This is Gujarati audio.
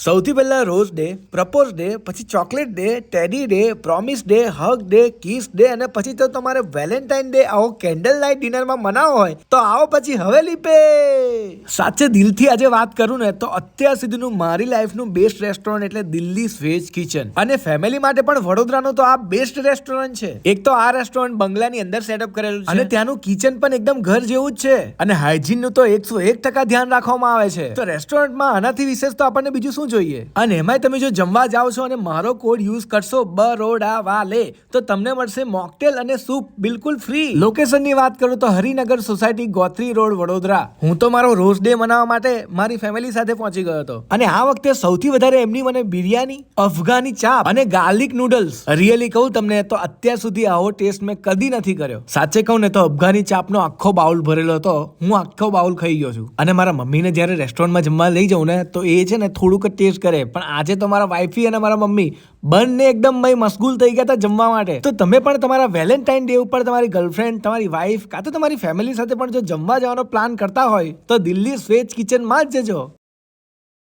સૌથી પહેલાં રોઝ ડે, પ્રપોઝ ડે, પછી chocolate day, teddy day, promise day, hug day, kiss day અને પછી તો તમારે વેલેન્ટાઇન ડે આવો કેન્ડલ નાઇટ ડિનરમાં મનાવો હોય, તો આવો પછી હવેલી પે! સાચે દિલથી આજે વાત કરું ને તો અત્યાર સુધીનું મારી લાઈફનું બેસ્ટ રેસ્ટોરન્ટ એટલે દિલ્હી સ્વેજ કિચન અને ફેમિલી માટે પણ વડોદરાનું તો આ બેસ્ટ રેસ્ટોરન્ટ છે. એક તો આ રેસ્ટોરન્ટ બંગલાની અંદર સેટઅપ કરેલું છે. અને ત્યાંનું કિચન પણ એકદમ ઘર જેવું જ છે. અને હાઇજીનનું તો એકસો એક ટકા ધ્યાન રાખવામાં આવે છે. તો રેસ્ટોરન્ટમાં આનાથી વિશેષ તો આપણને બીજું શું જોઈએ? અને એમાંય તમે જો જમવા જાઓ છો અને મારો કોડ યુઝ કરશો બરોડા વાલે તો તમને મળશે મોકટેલ અને સૂપ બિલકુલ ફ્રી લોકેશનની વાત કરું તો હરિનગર સોસાયટી ગોત્રી રોડ વડોદરા. હું તો મારો રોઝ ડે મનાવવા માટે મારી ફેમિલી સાથે પહોંચી ગયો હતો. અને આ વખતે સૌથી વધારે એમની મને બિરયાની, અફઘાની ચાપ અને ગાર્લિક નૂડલ્સ રિયલી કહું તમને, તો અત્યાર સુધી આવો ટેસ્ટ મેં કદી નથી કર્યો. સાચે કહું ને તો અફઘાની ચાપનો આખો બાઉલ ભરેલો હતો. હું આખો બાઉલ ખાઈ ગયો છું. અને મારા મમ્મીને જ્યારે રેસ્ટોરન્ટમાં જમવા લઈ જાઉં ને, તો એ છે ને થોડુંક જ ટેસ્ટ કરે. પણ આજે તો મારા વાઈફી અને મારા મમ્મી બંને એકદમ ભાઈ મશગુલ થઈ ગયા હતા જમવા માટે. તો તમે પણ તમારા વેલેન્ટાઇન ડે ઉપર તમારી ગર્લફ્રેન્ડ તમારી વાઈફ કાં તો તમારી ફેમિલી સાથે પણ જો જમવા જવાનો પ્લાન કરતા હોય, તો દિલ્હી સ્વેજ કિચનમાં જ જજો.